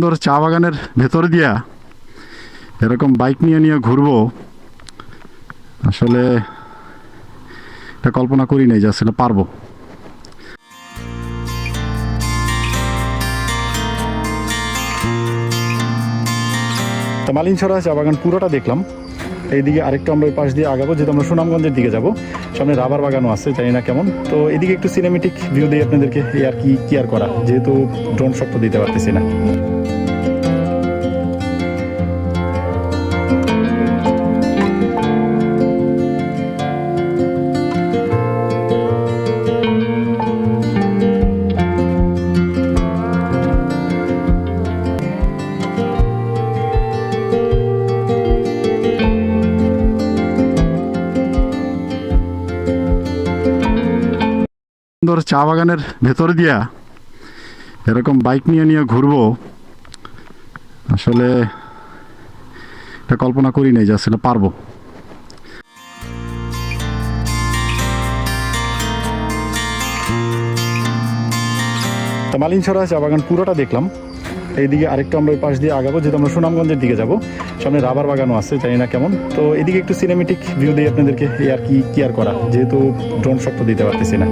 সুন্দর চা বাগানের ভেতর দিয়া এরকম বাইক নিয়ে নিয়ে ঘুরবো। আসলে এটা কল্পনা করি নাই যে আসলে পারব। তো মালিনছড়া চা বাগান পুরোটা দেখলাম। এইদিকে আরেকটু আমরা ওই পাশ দিয়ে আগাবো, যেহেতু আমরা সুনামগঞ্জের দিকে যাব। সামনে রাবার বাগানও আছে, জানি না কেমন। তো এদিকে একটু সিনেমেটিক ভিউ দিয়ে আপনাদেরকে, এই আর কি কেয়ার করা। যেহেতু ড্রোন শট তো দিতে পারতেছি না। সুন্দর চা বাগানের ভেতর দিয়া এরকম বাইক নিয়ে নিয়ে ঘুরবো। আসলে এটা কল্পনা করি নাই যে আসলে পারব। মালিন মালিনছড়া চা বাগান পুরোটা দেখলাম। এইদিকে আরেকটু আমরা ওই পাশ দিয়ে আগাবো, যেহেতু আমরা সুনামগঞ্জের দিকে যাব। সামনে রাবার বাগানও আছে, জানি না কেমন। তো এদিকে একটু সিনেমেটিক ভিউ দিই আপনাদেরকে আর কি কি আর করা, যেহেতু ড্রোন শট তো দিতে পারতেছি না।